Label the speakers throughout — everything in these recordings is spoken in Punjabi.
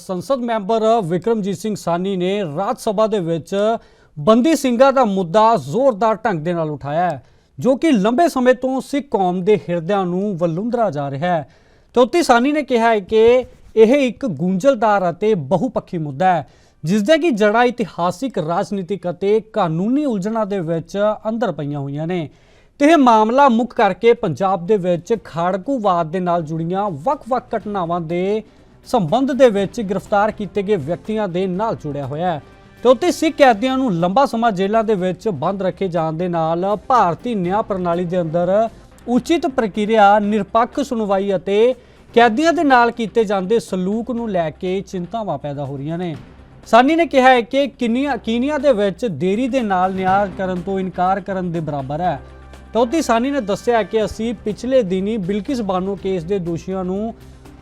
Speaker 1: ਸੰਸਦ ਮੈਂਬਰ ਵਿਕਰਮਜੀਤ ਸਿੰਘ ਸਾਨੀ ਨੇ ਰਾਜ ਸਭਾ ਦੇ ਵਿੱਚ ਬੰਦੀ ਸਿੰਘਾਂ ਦਾ ਮੁੱਦਾ ਜ਼ੋਰਦਾਰ ਢੰਗ ਦੇ ਨਾਲ ਉਠਾਇਆ ਹੈ ਜੋ ਕਿ ਲੰਬੇ ਸਮੇਂ ਤੋਂ ਸਿੱਖ ਕੌਮ ਦੇ ਹਿਰਦਿਆਂ ਨੂੰ ਵਲੁੰਦਰਾ ਜਾ ਰਿਹਾ ਹੈ ਤੋਤੀ ਸਾਨੀ ਨੇ ਕਿਹਾ ਹੈ ਕਿ ਇਹ ਇੱਕ ਗੁੰਝਲਦਾਰ ਅਤੇ ਬਹੁਪੱਖੀ ਮੁੱਦਾ ਹੈ ਜਿਸ ਦੇ ਕਿ ਜੜਾ ਇਤਿਹਾਸਿਕ ਰਾਜਨੀਤਿਕ ਅਤੇ ਕਾਨੂੰਨੀ ਉਲਝਣਾਂ ਦੇ ਵਿੱਚ ਅੰਦਰ ਪਈਆਂ ਹੋਈਆਂ ਨੇ ਤੇ ਇਹ ਮਾਮਲਾ ਮੁੱਖ ਕਰਕੇ ਪੰਜਾਬ ਦੇ ਵਿੱਚ ਖਾੜਕੂਵਾਦ ਦੇ ਨਾਲ ਜੁੜੀਆਂ ਵੱਖ-ਵੱਖ ਘਟਨਾਵਾਂ ਦੇ ਸੰਬੰਧ ਦੇ ਵਿੱਚ ਗ੍ਰਿਫਤਾਰ ਕੀਤੇ ਗਏ ਵਿਅਕਤੀਆਂ ਦੇ ਨਾਲ ਜੁੜਿਆ ਹੋਇਆ ਹੈ ਤੇ ਉੱਤੇ ਸਿੱਖ ਕੈਦੀਆਂ ਨੂੰ ਲੰਬਾ ਸਮਾਂ ਜੇਲ੍ਹਾਂ ਦੇ ਵਿੱਚ ਬੰਦ ਰੱਖੇ ਜਾਣ ਦੇ ਨਾਲ ਭਾਰਤੀ ਨਿਆਂ ਪ੍ਰਣਾਲੀ ਦੇ ਅੰਦਰ ਉਚਿਤ ਪ੍ਰਕਿਰਿਆ ਨਿਰਪੱਖ ਸੁਣਵਾਈ ਅਤੇ ਕੈਦੀਆਂ ਦੇ ਨਾਲ ਕੀਤੇ ਜਾਂਦੇ ਸਲੂਕ ਨੂੰ ਲੈ ਕੇ ਚਿੰਤਾਵਾਂ ਪੈਦਾ ਹੋ ਰਹੀਆਂ ਨੇ ਸਾਨੀ ਨੇ ਕਿਹਾ ਹੈ ਕਿ ਕਿੰਨੀਆਂ ਕੀਨੀਆਂ ਦੇ ਵਿੱਚ ਦੇਰੀ ਦੇ ਨਾਲ ਨਿਆਂ ਕਰਨ ਤੋਂ ਇਨਕਾਰ ਕਰਨ ਦੇ ਬਰਾਬਰ ਹੈ ਤੋਤੀ ਸਾਨੀ ਨੇ ਦੱਸਿਆ ਕਿ ਅਸੀਂ ਪਿਛਲੇ ਦਿਨੀ ਬਿਲਕਿਸ ਬਾਨੋ ਕੇਸ ਦੇ ਦੋਸ਼ੀਆਂ ਨੂੰ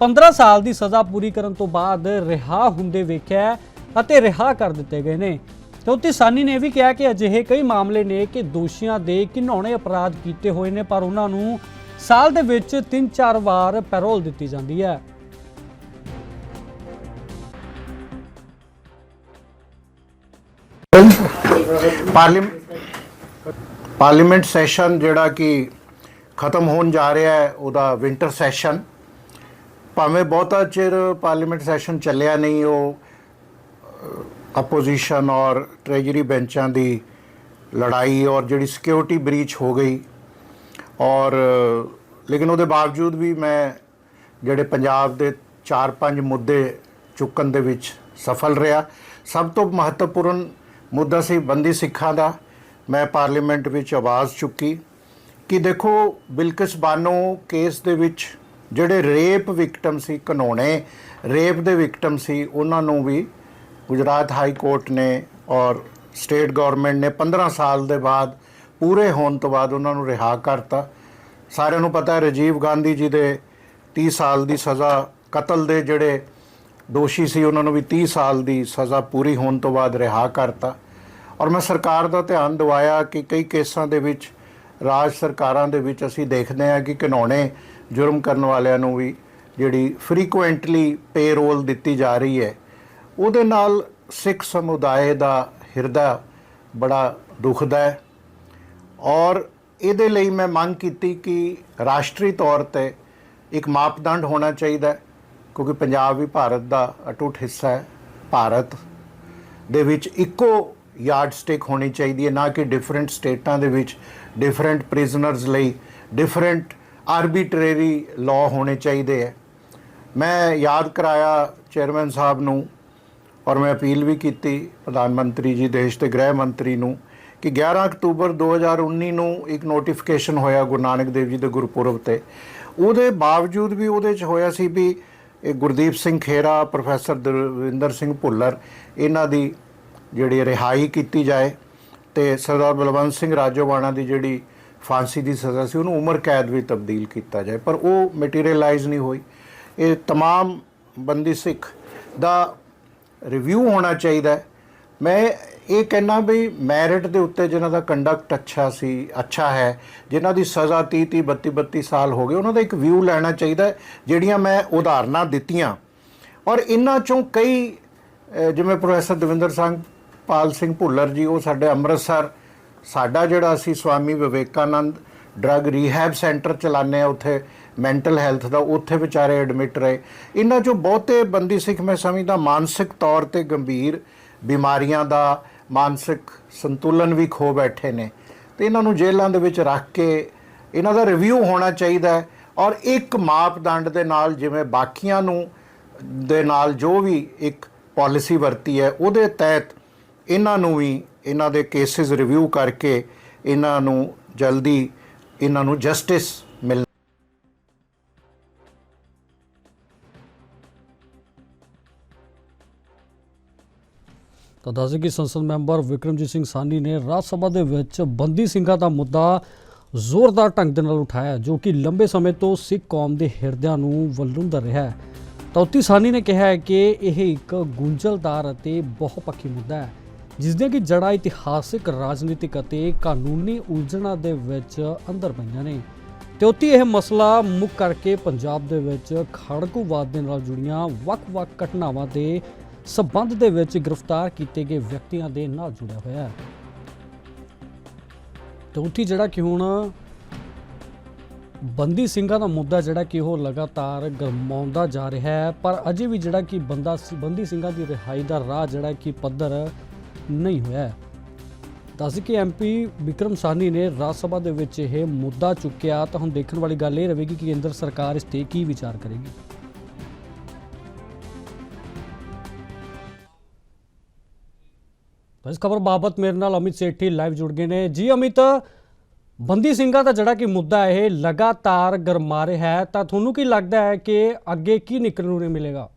Speaker 1: 15 ਸਾਲ ਦੀ ਸਜ਼ਾ ਪੂਰੀ ਕਰਨ ਤੋਂ ਬਾਅਦ ਰਿਹਾ ਹੁੰਦੇ ਵੇਖਿਆ ਅਤੇ ਰਿਹਾ ਕਰ ਦਿੱਤੇ ਗਏ ਨੇ ਤੇ ਉੱਤੇ ਸਾਨੀ ਨੇ ਵੀ ਕਿਹਾ ਕਿ ਅਜਿਹੇ ਕਈ ਮਾਮਲੇ ਨੇ ਕਿ ਦੋਸ਼ੀਆਂ ਦੇ ਕਿਨੌਣੇ ਅਪਰਾਧ ਕੀਤੇ ਹੋਏ ਨੇ ਪਰ ਉਹਨਾਂ ਨੂੰ ਸਾਲ ਦੇ ਵਿੱਚ 3-4 ਵਾਰ ਪੈਰੋਲ ਦਿੱਤੀ ਜਾਂਦੀ ਹੈ
Speaker 2: ਪਾਰਲੀਮੈਂਟ ਸੈਸ਼ਨ ਜਿਹੜਾ ਕਿ ਖਤਮ ਹੋਣ ਜਾ ਰਿਹਾ ਹੈ ਉਹਦਾ ਵਿੰਟਰ ਸੈਸ਼ਨ ਭਾਵੇਂ ਬਹੁਤਾ ਚਿਰ ਪਾਰਲੀਮੈਂਟ ਸੈਸ਼ਨ ਚੱਲਿਆ ਨਹੀਂ ਉਹ ਆਪੋਜੀਸ਼ਨ ਔਰ ਟ੍ਰੈਜਰੀ ਬੈਂਚਾਂ ਦੀ ਲੜਾਈ ਔਰ ਜਿਹੜੀ ਸਿਕਿਉਰਿਟੀ ਬ੍ਰੀਚ ਹੋ ਗਈ ਔਰ ਲੇਕਿਨ ਉਹਦੇ ਬਾਵਜੂਦ ਵੀ ਮੈਂ ਜਿਹੜੇ ਪੰਜਾਬ ਦੇ 4-5 ਮੁੱਦੇ ਚੁੱਕਣ ਦੇ ਵਿੱਚ ਸਫਲ ਰਿਹਾ ਸਭ ਤੋਂ ਮਹੱਤਵਪੂਰਨ ਮੁੱਦਾ ਸੀ ਬੰਦੀ ਸਿੱਖਾਂ ਦਾ ਮੈਂ ਪਾਰਲੀਮੈਂਟ ਵਿੱਚ ਆਵਾਜ਼ ਚੁੱਕੀ ਕਿ ਦੇਖੋ ਬਿਲਕਿਸ ਬਾਨੋ ਕੇਸ ਦੇ ਵਿੱਚ ਜਿਹੜੇ ਰੇਪ ਵਿਕਟਮ ਸੀ ਕਨੋਣੇ ਰੇਪ ਦੇ ਵਿਕਟਮ ਸੀ ਉਹਨਾਂ ਨੂੰ ਵੀ ਗੁਜਰਾਤ ਹਾਈ ਕੋਰਟ ਨੇ ਔਰ ਸਟੇਟ ਗਵਰਨਮੈਂਟ ਨੇ 15 ਸਾਲ ਦੇ ਬਾਅਦ ਪੂਰੇ ਹੋਣ ਤੋਂ ਬਾਅਦ ਉਹਨਾਂ ਨੂੰ ਰਿਹਾ ਕਰਤਾ ਸਾਰਿਆਂ ਨੂੰ ਪਤਾ ਹੈ ਰਜੀਵ ਗਾਂਧੀ ਜੀ ਦੇ 30 ਸਾਲ ਦੀ ਸਜ਼ਾ ਕਤਲ ਦੇ ਜਿਹੜੇ ਦੋਸ਼ੀ ਸੀ ਉਹਨਾਂ ਨੂੰ ਵੀ 30 ਸਾਲ ਦੀ ਸਜ਼ਾ ਪੂਰੀ ਹੋਣ ਤੋਂ ਬਾਅਦ ਰਿਹਾ ਕਰਤਾ ਔਰ ਮੈਂ ਸਰਕਾਰ ਦਾ ਧਿਆਨ ਦਿਵਾਇਆ ਕਿ ਕਈ ਕੇਸਾਂ ਦੇ ਵਿੱਚ ਰਾਜ ਸਰਕਾਰਾਂ ਦੇ ਵਿੱਚ ਅਸੀਂ ਦੇਖਦੇ ਹਾਂ ਕਿ ਕਾਨੂੰਨੇ ਜੁਰਮ ਕਰਨ ਵਾਲਿਆਂ ਨੂੰ ਵੀ ਜਿਹੜੀ ਫ੍ਰੀਕੁਐਂਟਲੀ ਪੇਰੋਲ ਦਿੱਤੀ ਜਾ ਰਹੀ ਹੈ ਉਹਦੇ ਨਾਲ ਸਿੱਖ ਸਮੁਦਾਇ ਦਾ ਹਿਰਦਾ ਬੜਾ ਦੁਖਦਾ ਹੈ ਔਰ ਇਹਦੇ ਲਈ ਮੈਂ ਮੰਗ ਕੀਤੀ ਕਿ ਰਾਸ਼ਟਰੀ ਤੌਰ ਤੇ ਇੱਕ ਮਾਪਦੰਡ ਹੋਣਾ ਚਾਹੀਦਾ ਕਿਉਂਕਿ ਪੰਜਾਬ ਵੀ ਭਾਰਤ ਦਾ ਅਟੁੱਟ ਹਿੱਸਾ ਹੈ ਭਾਰਤ ਦੇ ਵਿੱਚ ਇੱਕੋ ਯਾਰਡਸਟਿਕ ਹੋਣੀ ਚਾਹੀਦੀ ਹੈ ਨਾ ਕਿ ਡਿਫਰੈਂਟ ਸਟੇਟਾਂ ਦੇ ਵਿੱਚ ਡਿਫਰੈਂਟ ਪ੍ਰਿਜ਼ਨਰਸ ਲਈ ਡਿਫਰੈਂਟ ਆਰਬੀਟਰੇਰੀ ਲਾਅ ਹੋਣੇ ਚਾਹੀਦੇ ਹੈ ਮੈਂ ਯਾਦ ਕਰਾਇਆ ਚੇਅਰਮੈਨ ਸਾਹਿਬ ਨੂੰ ਔਰ ਮੈਂ ਅਪੀਲ ਵੀ ਕੀਤੀ ਪ੍ਰਧਾਨ ਮੰਤਰੀ ਜੀ ਦੇਸ਼ ਤੇ ਗ੍ਰਹਿ ਮੰਤਰੀ ਨੂੰ ਕਿ 11 ਅਕਤੂਬਰ 2019 ਨੂੰ ਇੱਕ ਨੋਟੀਫਿਕੇਸ਼ਨ ਹੋਇਆ ਗੁਰੂ ਨਾਨਕ ਦੇਵ ਜੀ ਦੇ ਗੁਰਪੁਰਬ ਤੇ ਉਹਦੇ ਬਾਵਜੂਦ ਵੀ ਉਹਦੇ 'ਚ ਹੋਇਆ ਸੀ ਵੀ ਇਹ ਗੁਰਦੀਪ ਸਿੰਘ ਖੇਰਾ ਪ੍ਰੋਫੈਸਰ ਦਵਿੰਦਰ ਸਿੰਘ ਭੁੱਲਰ ਇਹਨਾਂ ਦੀ ਜਿਹੜੀ ਰਿਹਾਈ ਕੀਤੀ ਜਾਏ ਤੇ ਸਰਦਾਰ ਬਲਵੰਤ ਸਿੰਘ ਰਾਜੋਵਾਣਾ ਦੀ ਜਿਹੜੀ ਫਾਂਸੀ ਦੀ ਸਜ਼ਾ ਸੀ ਉਹਨੂੰ ਉਮਰ ਕੈਦ ਵਿੱਚ ਤਬਦੀਲ ਕੀਤਾ ਜਾਏ ਪਰ ਉਹ ਮਟੀਰੀਅਲਾਈਜ਼ ਨਹੀਂ ਹੋਈ ਇਹ तमाम ਬੰਦੀ ਸਿੱਖ ਦਾ ਰਿਵਿਊ ਹੋਣਾ ਚਾਹੀਦਾ ਮੈਂ ਇਹ ਕਹਿਣਾ ਵੀ ਮੈਰਿਟ ਦੇ ਉੱਤੇ ਜਿਨ੍ਹਾਂ ਦਾ ਕੰਡਕਟ ਅੱਛਾ ਸੀ ਅੱਛਾ ਹੈ ਜਿਨ੍ਹਾਂ ਦੀ ਸਜ਼ਾ 30 30 32 32 ਸਾਲ ਹੋ ਗਏ ਉਹਨਾਂ ਦਾ ਇੱਕ ਵਿਊ ਲੈਣਾ ਚਾਹੀਦਾ ਜਿਹੜੀਆਂ ਮੈਂ ਉਦਾਹਰਨਾਂ ਦਿੱਤੀਆਂ ਔਰ ਇਹਨਾਂ ਚੋਂ ਕਈ ਜਿਵੇਂ ਪ੍ਰੋਫੈਸਰ ਦਵਿੰਦਰ ਸਿੰਘ ਪਾਲ ਸਿੰਘ ਭੁੱਲਰ ਜੀ ਉਹ ਸਾਡੇ ਅੰਮ੍ਰਿਤਸਰ ਸਾਡਾ ਜਿਹੜਾ ਅਸੀਂ Swami Vivekananda drug rehab centre ਚਲਾਨੇ ਆ ਉੱਥੇ ਮੈਂਟਲ ਹੈਲਥ ਦਾ ਉੱਥੇ ਵਿਚਾਰੇ ਐਡਮਿਟ ਰਹੇ ਇਹਨਾਂ ਜੋ ਬਹੁਤੇ ਬੰਦੀ ਸਿੱਖ ਮੈਂ ਸਮਝਦਾ ਮਾਨਸਿਕ ਤੌਰ ਤੇ ਗੰਭੀਰ ਬਿਮਾਰੀਆਂ ਦਾ ਮਾਨਸਿਕ ਸੰਤੁਲਨ ਵੀ ਖੋ ਬੈਠੇ ਨੇ ਤੇ ਇਹਨਾਂ ਨੂੰ ਜੇਲ੍ਹਾਂ ਦੇ ਵਿੱਚ ਰੱਖ ਕੇ ਇਹਨਾਂ ਦਾ ਰਿਵਿਊ ਹੋਣਾ ਚਾਹੀਦਾ ਹੈ ਔਰ ਇੱਕ ਮਾਪਦੰਡ ਦੇ ਨਾਲ ਜਿਵੇਂ ਬਾਕੀਆਂ ਨੂੰ ਦੇ ਨਾਲ ਜੋ ਵੀ ਇੱਕ ਪਾਲਿਸੀ ਵਰਤੀ ਹੈ ਉਹਦੇ ਤਹਿਤ ਇਹਨਾਂ ਨੂੰ ਵੀ ਇਹਨਾਂ ਦੇ ਕੇਸਿਸ ਰਿਵਿਊ ਕਰਕੇ ਇਹਨਾਂ ਨੂੰ ਜਲਦੀ ਇਹਨਾਂ ਨੂੰ ਜਸਟਿਸ ਮਿਲ
Speaker 1: ਤਾਂ ਦੱਸ ਕਿ ਸੰਸਦ ਮੈਂਬਰ ਵਿਕਰਮਜੀਤ ਸਿੰਘ ਸਾਨੀ ਨੇ ਰਾਜ ਸਭਾ ਦੇ ਵਿੱਚ ਬੰਦੀ ਸਿੰਘਾਂ ਦਾ ਮੁੱਦਾ ਜ਼ੋਰਦਾਰ ਢੰਗ ਦੇ ਨਾਲ ਉਠਾਇਆ ਜੋ ਕਿ ਲੰਬੇ ਸਮੇਂ ਤੋਂ ਸਿੱਖ ਕੌਮ ਦੇ ਹਿਰਦਿਆਂ ਨੂੰ ਵਲੁੰਦਰ ਰਿਹਾ ਹੈ ਤੌਤੀ ਸਾਨੀ ਨੇ ਕਿਹਾ ਹੈ ਕਿ ਇਹ ਇੱਕ ਗੁੰਝਲਦਾਰ ਅਤੇ ਬਹੁਪੱਖੀ ਮੁੱਦਾ ਹੈ ਜਿਸ ਦੇ ਕਿ ਜੜਾ ਇਤਿਹਾਸਿਕ ਰਾਜਨੀਤਿਕ ਅਤੇ ਕਾਨੂੰਨੀ ਉਲਝਣਾਂ ਦੇ ਵਿੱਚ ਅੰਦਰ ਪਈਆਂ ਨੇ ਤੇ ਉੱਤੀ ਇਹ ਮਸਲਾ ਮੁੱਖ ਕਰਕੇ ਪੰਜਾਬ ਦੇ ਵਿੱਚ ਖੜਕੂਵਾਦ ਦੇ ਨਾਲ ਜੁੜੀਆਂ ਵੱਖ-ਵੱਖ ਘਟਨਾਵਾਂ ਦੇ ਸਬੰਧ ਦੇ ਵਿੱਚ ਗ੍ਰਿਫਤਾਰ ਕੀਤੇ ਗਏ ਵਿਅਕਤੀਆਂ ਦੇ ਨਾਲ ਜੁੜਿਆ ਹੋਇਆ ਹੈ ਤੇ ਉੱਤੀ ਜਿਹੜਾ ਕਿ ਹੁਣ ਬੰਦੀ ਸਿੰਘਾਂ ਦਾ ਮੁੱਦਾ ਜਿਹੜਾ ਕਿ ਉਹ ਲਗਾਤਾਰ ਗਰਮਾਉਂਦਾ ਜਾ ਰਿਹਾ ਹੈ ਪਰ ਅਜੇ ਵੀ ਜਿਹੜਾ ਕਿ ਬੰਦਾ ਬੰਦੀ ਸਿੰਘਾਂ ਦੀ ਰਿਹਾਈ ਦਾ ਰਾਹ ਜਿਹੜਾ ਕਿ ਪੱਧਰ ਨਹੀਂ ਹੋਇਆ ਦੱਸ ਕਿ ਐਮਪੀ ਵਿਕਰਮ ਸਾਹਨੀ ਨੇ ਰਾਜ ਸਭਾ ਦੇ ਵਿੱਚ ਇਹ ਮੁੱਦਾ ਚੁੱਕਿਆ ਤਾਂ ਹੁਣ ਦੇਖਣ ਵਾਲੀ ਗੱਲ ਇਹ ਰਹੇਗੀ ਕਿ ਕੇਂਦਰ ਸਰਕਾਰ ਇਸ ਤੇ ਕੀ ਵਿਚਾਰ ਕਰੇਗੀ ਇਸ ਖਬਰ ਬਾਬਤ ਮੇਰੇ ਨਾਲ ਅਮਿਤ ਸੇਠੀ ਲਾਈਵ ਜੁੜ ਗਏ ਨੇ ਜੀ ਅਮਿਤ ਬੰਦੀ ਸਿੰਘਾਂ ਦਾ ਜਿਹੜਾ ਕਿ ਮੁੱਦਾ ਇਹ ਲਗਾਤਾਰ ਗਰਮਾ ਰਿਹਾ ਹੈ ਤਾਂ ਤੁਹਾਨੂੰ ਕੀ ਲੱਗਦਾ ਹੈ ਕਿ ਅੱਗੇ ਕੀ ਨਿਕਲਣ ਨੂੰ ਮਿਲੇਗਾ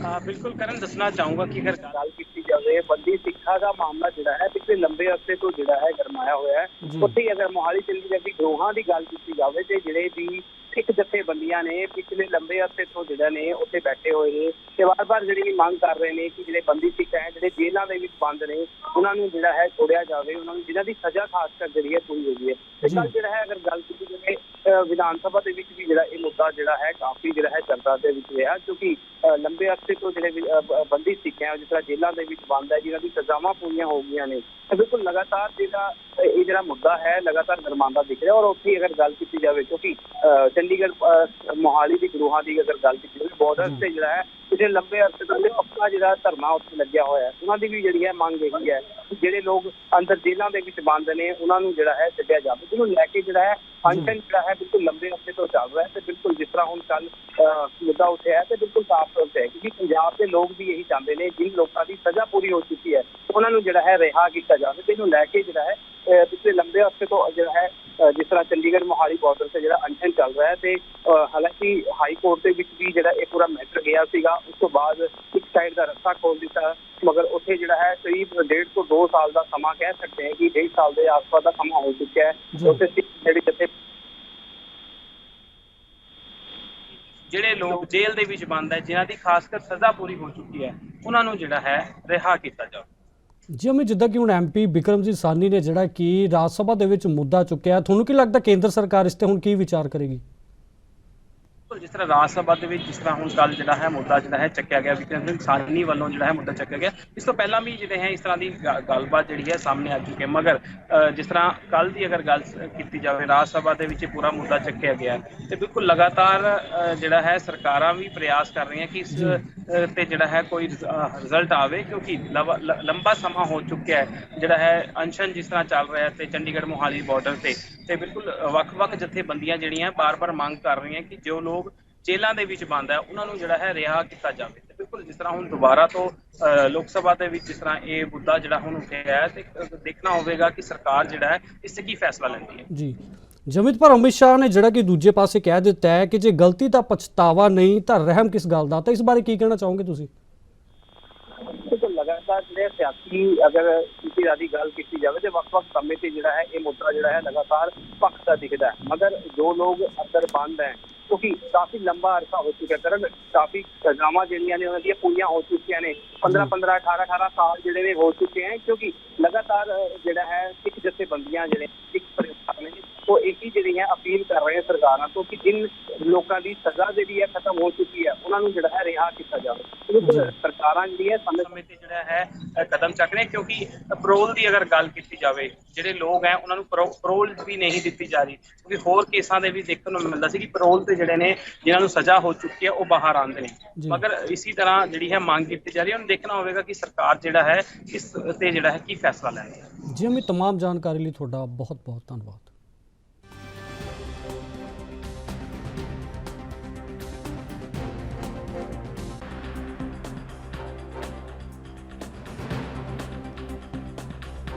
Speaker 3: ਹਾਂ ਬਿਲਕੁਲ ਕਰਨ ਦੱਸਣਾ ਚਾਹੂੰਗਾ ਕਿ ਅਗਰ ਗੱਲ ਕੀਤੀ ਜਾਵੇ ਵੱਡੀ ਸਿੱਖਾ ਦਾ ਮਾਮਲਾ ਜਿਹੜਾ ਹੈ ਪਿਛਲੇ ਲੰਬੇ ਅਰਸੇ ਤੋਂ ਜਿਹੜਾ ਹੈ ਗਰਮਾਇਆ ਹੋਇਆ ਹੈ ਉੱਥੇ ਅਗਰ ਮੋਹਾਲੀ ਜ਼ਿਲ੍ਹੇ ਦੇ ਅਸੀਂ ਗਰੋਹਾਂ ਦੀ ਗੱਲ ਕੀਤੀ ਜਾਵੇ ਤੇ ਜਿਹੜੇ ਵੀ ਸਿੱਖ ਬੰਦੀਆਂ ਨੇ ਪਿਛਲੇ ਲੰਬੇ ਅਰਸੇ ਤੋਂ ਜਿਹੜਾ ਨੇ ਉੱਥੇ ਬੈਠੇ ਹੋਏ ਨੇ ਤੇ ਵਾਰ-ਵਾਰ ਜਿਹੜੀ ਮੰਗ ਕਰ ਰਹੇ ਨੇ ਕਿ ਜਿਹੜੇ ਬੰਦੀ ਸਿੱਖ ਹੈ ਜਿਹੜੇ ਜੇਲ੍ਹਾਂ ਦੇ ਵਿੱਚ ਬੰਦ ਨੇ ਉਹਨਾਂ ਨੂੰ ਜਿਹੜਾ ਹੈ ਛੋੜਿਆ ਜਾਵੇ ਉਹਨਾਂ ਨੂੰ ਜਿਨ੍ਹਾਂ ਦੀ ਸਜ਼ਾ ਖਾਸ ਕਰ ਜਿਹੜੀ ਹੈ ਪੂਰੀ ਹੋਈ ਹੈ ਤੇ ਕੱਲ ਜਿਹੜਾ ਹੈ ਅਗਰ ਗੱਲ ਕੀਤੀ ਜਾਵੇ ਵਿਧਾਨ ਸਭਾ ਦੇ ਵਿੱਚ ਵੀ ਜਿਹੜਾ ਇਹ ਮੁੱਦਾ ਜਿਹੜਾ ਹੈ ਕਾਫੀ ਜਿਹੜਾ ਹੈ ਚਰਚਾ ਦੇ ਵਿੱਚ ਰਿਹਾ ਕਿਉਂਕਿ ਲੰਬੇ ਅਰਸੇ ਤੋਂ ਜਿਹੜੇ ਬੰਦੀ ਸਿੱਖਿਆ ਜਿਸ ਤਰ੍ਹਾਂ ਜੇਲ੍ਹਾਂ ਦੇ ਵਿੱਚ ਬੰਦ ਹੈ ਜਿਨ੍ਹਾਂ ਦੀ ਸਜ਼ਾਵਾਂ ਪੂਰੀਆਂ ਹੋ ਗਈਆਂ ਨੇ ਬਿਲਕੁਲ ਲਗਾਤਾਰ ਜਿਹੜਾ ਇਹ ਜਿਹੜਾ ਮੁੱਦਾ ਹੈ ਲਗਾਤਾਰ ਨਰਮਾਂਦਾ ਦਿਖ ਰਿਹਾ ਔਰ ਉੱਥੇ ਅਗਰ ਗੱਲ ਕੀਤੀ ਜਾਵੇ ਕਿਉਂਕਿ ਚੰਡੀਗੜ੍ਹ ਮੋਹਾਲੀ ਦੀ ਗਰੋਹਾਂ ਦੀ ਅਗਰ ਗੱਲ ਕੀਤੀ ਜਾਵੇ ਬਾਰਡਰ ਤੇ ਜਿਹੜਾ ਹੈ ਜਿਹੜੇ ਲੰਬੇ ਅਰਸੇ ਤੋਂ ਆਪਣਾ ਜਿਹੜਾ ਧਰਨਾ ਉੱਥੇ ਲੱਗਿਆ ਹੋਇਆ ਉਹਨਾਂ ਦੀ ਵੀ ਜਿਹੜੀ ਹੈ ਮੰਗ ਹੈਗੀ ਹੈ ਜਿਹੜੇ ਲੋਕ ਅੰਦਰ ਜੇਲ੍ਹਾਂ ਦੇ ਵਿੱਚ ਬੰਦ ਨੇ ਉਹਨਾਂ ਨੂੰ ਜਿਹੜਾ ਹੈ ਛੱਡਿਆ ਜਾਵੇ ਜਿਹਨੂੰ ਲੈ ਕੇ ਜਿਹੜਾ ਹੈ ਫੰਕਸ਼ਨ ਜਿਹੜਾ ਹੈ ਬਿਲਕੁਲ ਲੰਬੇ ਅਰਸੇ ਤੋਂ ਚੱਲ ਰਿਹਾ ਹੈ ਤੇ ਬਿਲਕੁਲ ਜਿਸ ਤਰ੍ਹਾਂ ਹੁਣ ਕੱਲ ਮੁੱਦਾ ਉੱਠਿਆ ਤੇ ਬਿਲਕੁਲ ਸਾਫ਼ ਤੌਰ ਤੇ ਕਿ ਪੰਜਾਬ ਦੇ ਲੋਕ ਵੀ ਇਹੀ ਚਾਹੁੰਦੇ ਨੇ ਜਿਨ ਲੋਕਾਂ ਦੀ ਸਜ਼ਾ ਪੂਰੀ ਹੋ ਚੁੱਕੀ ਹੈ ਉਹਨਾਂ ਨੂੰ ਜਿਹੜਾ ਹੈ ਰਿਹਾ ਕੀਤਾ ਜਾਵੇ ਤੇ ਇਹਨੂੰ ਲੈ ਕੇ ਜਿਹੜਾ ਹੈ ਪਿਛਲੇ ਲੰਬੇ ਅਰਸੇ ਤੋਂ ਜਿਹੜਾ ਹੈ ਜਿਸ ਤਰ੍ਹਾਂ ਚੰਡੀਗੜ੍ਹ ਮੋਹਾਲੀ ਬਾਰਡਰ ਤੇ ਜਿਹੜਾ ਅਨਸ਼ਨ ਚੱਲ ਰਿਹਾ ਹੈ ਤੇ ਹਾਲਾਂਕਿ ਹਾਈ ਕੋਰਟ ਦੇ ਵਿੱਚ ਵੀ ਜਿਹੜਾ ਇਹ ਪੂਰਾ ਮੈਟਰ ਗਿਆ ਸੀਗਾ ਉਸ ਤੋਂ ਬਾਅਦ ਇੱਕ ਸਾਈਡ ਦਾ ਰਸਤਾ ਖੋਲ ਦਿੱਤਾ ਮਗਰ ਉੱਥੇ ਜਿਹੜਾ ਹੈ ਕਰੀਬ 1.5 ਤੋਂ 2 ਸਾਲ ਦਾ ਸਮਾਂ ਕਹਿ ਸਕਦੇ ਹਾਂ ਕਿ 1.5 ਸਾਲ ਦੇ ਆਸ-ਪਾਸ ਦਾ ਸਮਾਂ ਹੋ ਚੁੱਕਿਆ ਹੈ ਉੱਥੇ ਜਿਹੜੀ ਜਿੱਥੇ
Speaker 4: ਜਿਹੜੇ ਲੋਕ ਜੇਲ੍ਹ ਦੇ ਵਿੱਚ ਬੰਦ ਹੈ ਜਿਨ੍ਹਾਂ ਦੀ ਖਾਸ ਕਰ ਸਜ਼ਾ ਪੂਰੀ ਹੋ ਚੁੱਕੀ ਹੈ ਉਹਨਾਂ ਨੂੰ ਜਿਹੜਾ ਹੈ ਰਿਹਾ ਕੀਤਾ ਜਾਵੇ
Speaker 1: ਜੀ ਜਿਵੇਂ ਜਿੱਦਾਂ ਕਿ ਹੁਣ ਐਮਪੀ ਬਿਕਰਮਜੀਤ ਸਾਨੀ ਨੇ ਜਿਹੜਾ ਕਿ ਰਾਜ ਸਭਾ ਦੇ ਵਿੱਚ ਮੁੱਦਾ ਚੁੱਕਿਆ ਤੁਹਾਨੂੰ ਕੀ ਲੱਗਦਾ ਕੇਂਦਰ ਸਰਕਾਰ ਇਸ ਤੇ ਹੁਣ ਕੀ ਵਿਚਾਰ ਕਰੇਗੀ
Speaker 4: ਜਿਸ ਤਰ੍ਹਾਂ ਰਾਜ ਸਭਾ ਦੇ ਵਿੱਚ ਜਿਸ ਤਰ੍ਹਾਂ ਹੁਣ ਕੱਲ ਜਿਹੜਾ ਹੈ ਮੁੱਦਾ ਜਿਹੜਾ ਹੈ ਚੱਕਿਆ ਗਿਆ ਵਿਕਰਮਜੀਤ ਸਾਨੀ ਵੱਲੋਂ ਜਿਹੜਾ ਹੈ ਮੁੱਦਾ ਚੱਕਿਆ ਗਿਆ ਇਸ ਤੋਂ ਪਹਿਲਾਂ ਵੀ ਜਿਹੜੇ ਹੈ ਇਸ ਤਰ੍ਹਾਂ ਦੀ ਗੱਲਬਾਤ ਜਿਹੜੀ ਹੈ ਸਾਹਮਣੇ ਆ ਚੁੱਕੀ ਹੈ ਮਗਰ ਜਿਸ ਤਰ੍ਹਾਂ ਕੱਲ ਦੀ ਅਗਰ ਗੱਲ ਕੀਤੀ ਜਾਵੇ ਰਾਜ ਸਭਾ ਦੇ ਵਿੱਚ ਪੂਰਾ ਮੁੱਦਾ ਚੱਕਿਆ ਗਿਆ ਤੇ ਬਿਲਕੁਲ ਲਗਾਤਾਰ ਜਿਹੜਾ ਹੈ ਸਰਕਾਰਾਂ ਵੀ ਪ੍ਰਯਾਸ ਕਰ ਰਹੀਆਂ ਕਿ ਇਸ ਤੇ ਜਿਹੜਾ ਹੈ ਕੋਈ ਰਿਜ਼ਲਟ ਆਵੇ ਕਿਉਂਕਿ ਲੰਬਾ ਸਮਾਂ ਹੋ ਚੁੱਕਿਆ ਹੈ ਜਿਹੜਾ ਹੈ ਅਨਸ਼ਨ ਜਿਸ ਤਰ੍ਹਾਂ ਚੱਲ ਰਿਹਾ ਤੇ ਚੰਡੀਗੜ੍ਹ ਮੋਹਾਲੀ ਬਾਰਡਰ ਤੇ ਤੇ ਬਿਲਕੁਲ ਵੱਖ-ਵੱਖ ਜਥੇਬੰਦੀਆਂ ਜਿਹੜੀਆਂ ਬਾਰ-ਬਾਰ ਮੰਗ ਕਰ ਰਹੀਆਂ ਕਿ ਜੋ ਲੋਕ ਜੇਲ੍ਹਾਂ ਦੇ ਵਿੱਚ ਬੰਦ ਹੈ ਉਹਨਾਂ ਨੂੰ ਜਿਹੜਾ ਹੈ ਰਿਹਾ ਕੀਤਾ ਜਾਵੇ ਤੇ ਬਿਲਕੁਲ ਜਿਸ ਤਰ੍ਹਾਂ ਹੁਣ ਦੁਬਾਰਾ ਤੋਂ ਲੋਕ ਸਭਾ ਦੇ ਵਿੱਚ ਜਿਸ ਤਰ੍ਹਾਂ ਇਹ ਮੁੱਦਾ ਜਿਹੜਾ ਹੁਣ ਉੱਠਿਆ ਹੈ ਤੇ ਦੇਖਣਾ ਹੋਵੇਗਾ ਕਿ ਸਰਕਾਰ ਜਿਹੜਾ ਹੈ ਇਸ ਤੇ ਕੀ ਫੈਸਲਾ ਲੈਂਦੀ ਹੈ
Speaker 1: ਜੀ ਜਮਿਤ ਪਰ ਅਮਿਤ ਸ਼ਾਹ ਨੇ ਜਿਹੜਾ ਕਿ ਦੂਜੇ ਪਾਸੇ ਕਹਿ ਦਿੱਤਾ ਹੈ ਕਿ ਜੇ ਗਲਤੀ ਦਾ ਪਛਤਾਵਾ ਨਹੀਂ ਤਾਂ ਰਹਿਮ ਕਿਸ ਗੱਲ ਦਾ ਤਾਂ ਇਸ ਬਾਰੇ ਕੀ ਕਹਿਣਾ ਚਾਹੋਗੇ ਤੁਸੀਂ
Speaker 3: ਦੇਖੋ ਲਗਾਤਾਰ ਜਿਹੜੇ ਸਿਆਸੀ ਅਗਰ ਕਿਸੇ ਦਾ ਦੀ ਗੱਲ ਕੀਤੀ ਜਾਵੇ ਤੇ ਵਕਤ ਵਕਤ ਸਮੇਂ ਤੇ ਜਿਹੜਾ ਹੈ ਇਹ ਮੁੱਦਾ ਜਿਹੜਾ ਹੈ ਲਗਾਤਾਰ ਪੱਖ ਦਾ ਦਿਖਦਾ ਹੈ ਮਗਰ ਜੋ ਲੋਕ ਅੰਦਰ ਬੰਦ ਹੈ ਕਿਉਂਕਿ ਕਾਫੀ ਲੰਬਾ ਅਰਸਾ ਹੋ ਚੁੱਕਿਆ ਕਰਨ ਕਾਫੀ ਸਜ਼ਾਵਾਂ ਜਿਹੜੀਆਂ ਨੇ ਉਹਨਾਂ ਦੀਆਂ ਪੂਰੀਆਂ ਹੋ ਚੁੱਕੀਆਂ ਨੇ 15 15 18 18 ਸਾਲ ਜਿਹੜੇ ਨੇ ਹੋ ਚੁੱਕੇ ਹੈ ਕਿਉਂਕਿ ਲਗਾਤਾਰ ਜਿਹੜਾ ਹੈ ਇੱਕ ਸਿੱਖ ਬੰਦੀਆਂ ਜਿਹੜੇ ਇੱਕ ਉਹ ਇੱਕ ਹੀ ਜਿਹੜੀ ਹੈ ਅਪੀਲ ਕਰ ਰਹੇ ਸਰਕਾਰਾਂ ਤੋਂ ਕਿ ਜਿਨ ਲੋਕਾਂ ਦੀ ਸਜ਼ਾ ਜਿਹੜੀ ਹੈ ਖਤਮ ਹੋ ਚੁੱਕੀ ਹੈ ਉਹਨਾਂ ਨੂੰ ਜਿਹੜਾ ਹੈ ਰਿਹਾ ਕੀਤਾ ਜਾਵੇ ਸਰਕਾਰਾਂ ਜਿਹੜੀ ਹੈ ਸਮੇਂ ਤੇ ਜਿਹੜਾ ਹੈ ਕਦਮ ਚੱਕ ਰਹੇ ਕਿਉਂਕਿ ਪਰੋਲ ਦੀ ਅਗਰ ਗੱਲ ਕੀਤੀ ਜਾਵੇ ਜਿਹੜੇ ਲੋਕ ਹੈ ਉਹਨਾਂ ਨੂੰ ਪਰੋਲ ਵੀ ਨਹੀਂ ਦਿੱਤੀ ਜਾ ਰਹੀ ਕਿਉਂਕਿ ਹੋਰ ਕੇਸਾਂ ਦੇ ਵੀ ਦੇਖਣ ਨੂੰ ਮਿਲਦਾ ਸੀ ਕਿ ਪਰੋਲ ਤੇ ਜਿਹੜੇ ਨੇ ਜਿਨ੍ਹਾਂ ਨੂੰ ਸਜ਼ਾ ਹੋ ਚੁੱਕੀ ਹੈ ਉਹ ਬਾਹਰ ਆਉਂਦੇ ਨੇ ਮਗਰ ਇਸੇ ਤਰ੍ਹਾਂ ਜਿਹੜੀ ਹੈ ਮੰਗ ਕੀਤੀ ਜਾ ਰਹੀ ਹੈ ਉਹਨੂੰ ਦੇਖਣਾ ਹੋਵੇਗਾ ਕਿ ਸਰਕਾਰ ਜਿਹੜਾ ਹੈ ਇਸ ਤੇ ਜਿਹੜਾ ਹੈ ਕੀ ਫੈਸਲਾ ਲੈਂਦੀ ਹੈ
Speaker 1: ਜੀ ਅਮੀ तमाम ਜਾਣਕਾਰੀ ਲਈ ਤੁਹਾਡਾ ਬਹੁਤ ਬਹੁਤ ਧੰਨਵਾਦ